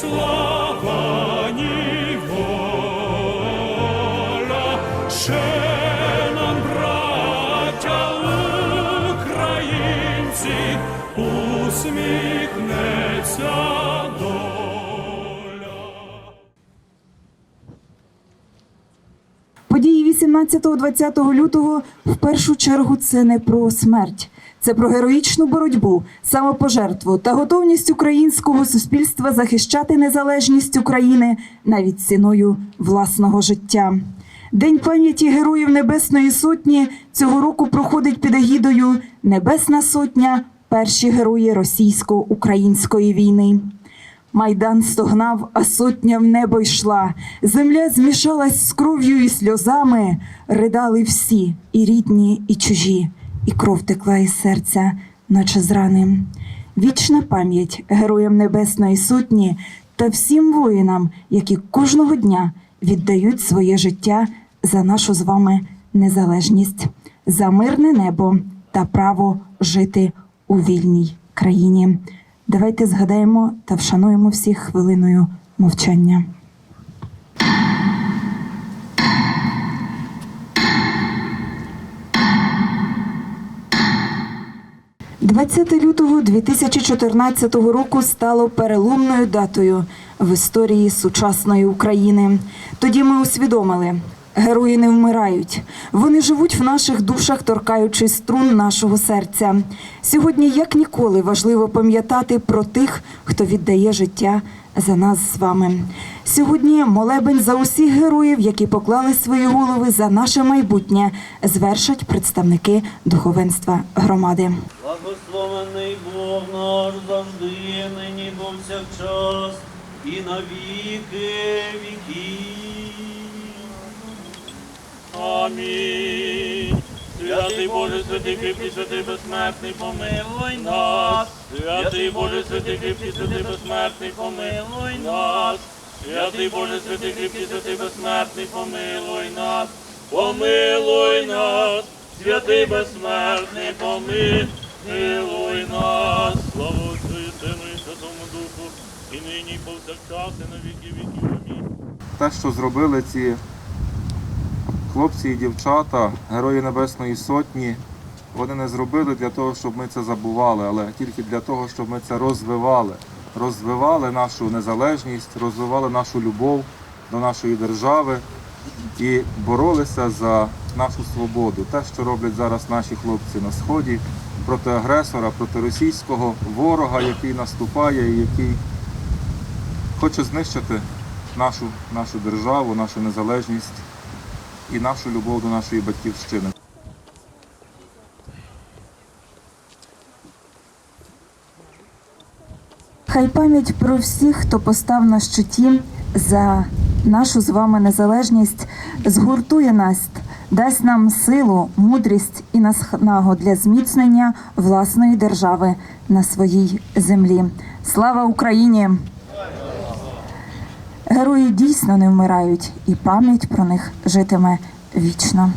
слава, ні ще нам, усміхнеться. Події 18-20 лютого в першу чергу це не про смерть, це про героїчну боротьбу, самопожертву та готовність українського суспільства захищати незалежність України навіть ціною власного життя. День пам'яті героїв Небесної Сотні цього року проходить під егідою Небесна Сотня перші герої російсько-української війни. Майдан стогнав, а сотня в небо йшла. Земля змішалась з кров'ю і сльозами. Ридали всі, і рідні, і чужі, і кров текла із серця, наче з рани. Вічна пам'ять героям Небесної Сотні та всім воїнам, які кожного дня віддають своє життя за нашу з вами незалежність, за мирне небо та право жити у вільній країні. Давайте згадаємо та вшануємо всіх хвилиною мовчання. – 20 лютого 2014 року стало переломною датою в історії сучасної України. Тоді ми усвідомили, герої не вмирають. Вони живуть в наших душах, торкаючи струн нашого серця. Сьогодні, як ніколи, важливо пам'ятати про тих, хто віддає життя за нас з вами. Сьогодні молебень за усіх героїв, які поклали свої голови за наше майбутнє, звершать представники духовенства громади. Благословений Бог наш завжди, нині повсякчас і на віки віків. Амінь. Святий Боже, святий кріпкий, святий безсмертний, помилуй нас. Святий Боже, святий кріпкий, святий безсмертний, помилуй нас. Святий Боже, святий кріпкий, святий безсмертний, помилуй нас. Помилуй нас, святий безсмертний, помилуй нас. Слава Сину і Святому Духу, і нині, і повсякчас, і на віки віків. Те, що зробили ці хлопці і дівчата, герої Небесної Сотні, вони не зробили для того, щоб ми це забували, але тільки для того, щоб ми це розвивали. Розвивали нашу незалежність, розвивали нашу любов до нашої держави і боролися за нашу свободу. Те, що роблять зараз наші хлопці на сході проти агресора, проти російського ворога, який наступає і який хоче знищити нашу, нашу державу, нашу незалежність і нашу любов до нашої батьківщини. Хай пам'ять про всіх, хто постав на щиті за нашу з вами незалежність, згуртує нас, дасть нам силу, мудрість і наснагу для зміцнення власної держави на своїй землі. Слава Україні! Герої дійсно не вмирають, і пам'ять про них житиме вічно.